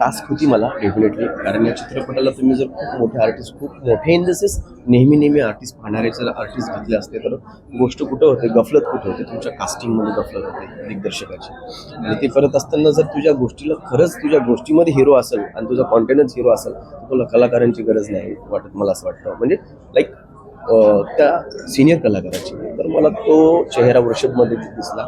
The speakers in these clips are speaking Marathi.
टास्क होती मला डेफिनेटली कारण या चित्रपटाला तुम्ही जर खूप मोठे आर्टिस्ट खूप मोठे इन द सेन्स नेहमी नेहमी आर्टिस्ट पाहणारे जर आर्टिस्ट घेतले असते तर गोष्ट कुठं होते गफलत कुठं होते? तुमच्या कास्टिंगमध्ये गफलत होते दिग्दर्शकाची. आणि ते करत असताना जर तुझ्या गोष्टीला खरंच तुझ्या गोष्टीमध्ये हिरो असेल आणि तुझा कॉन्टेनच हिरो असेल तर तुला कलाकारांची गरज नाही वाटत मला असं वाटतं. म्हणजे लाईक त्या सिनियर कलाकाराची. तर मला तो चेहरा वृषभमध्ये दिसला.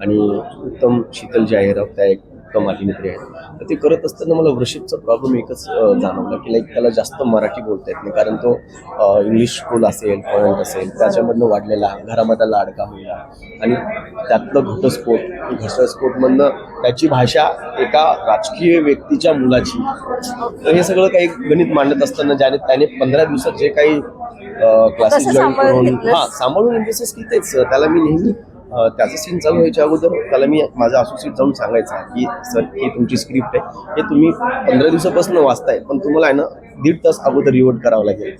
आणि उत्तम शीतल जाहिराव त्या एक उत्तम अभिनेत्री आहेत. तर ते करत असताना मला वृषभचा प्रॉब्लेम एकच जाणवला की लाईक त्याला जास्त मराठी बोलता येत नाही. कारण तो इंग्लिश स्कूल असेल पॉईंट असेल त्याच्यामधनं वाढलेला घरामध्ये लाडका मुलगा आणि त्यातलं घटस्फोट घटस्फोटमधनं त्याची भाषा एका राजकीय व्यक्तीच्या मुलाची. तर हे सगळं काही गणित मांडत असताना ज्याने त्याने पंधरा दिवसात जे काही क्लासेस जॉईन करून? हा सांभाळून की तेच. त्याला मी नेहमी त्याचं सीन चालू व्हायच्या अगोदर त्याला मी माझा असोसिएट जाऊन सांगायचा की सर हे तुमची स्क्रिप्ट आहे. हे तुम्ही पंधरा दिवसापासून वाचताय पण तुम्हाला आहे ना दीड तास अगोदर रिवर्ट करावं लागेल.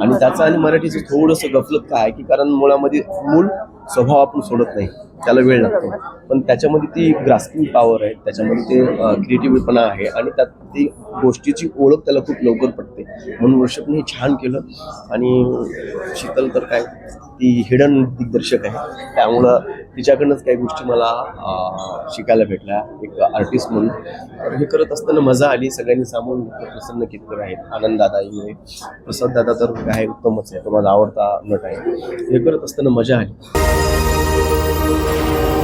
आणि त्याचं आणि मराठीचं थोडंसं गफलत काय आहे की कारण मुळामध्ये मूळ स्वभाव आपण सोडत नाही. त्याला वेळ लागतो. पण त्याच्यामध्ये ती ग्रास्पिंग पॉवर आहे. त्याच्यामध्ये ते क्रिएटिव्हपणा आहे. आणि त्यात ती गोष्टीची ओळख त्याला खूप लवकर पडते म्हणून वर्षभने हे छान केलं. आणि शीतल तर काय ती हिडन दिग्दर्शक आहे. त्यामुळं तिच्याकडनंच काही गोष्टी मला शिकायला भेटल्या. एक आर्टिस्ट म्हणून. हे करत असताना मजा आली. सगळ्यांनी सांगून प्रसन्न केतकर आहेत आनंद दादा प्रसाद दादा तर काय उत्तमच आहे. तो माझा आवडता नट आहे. हे करत असताना मजा आली.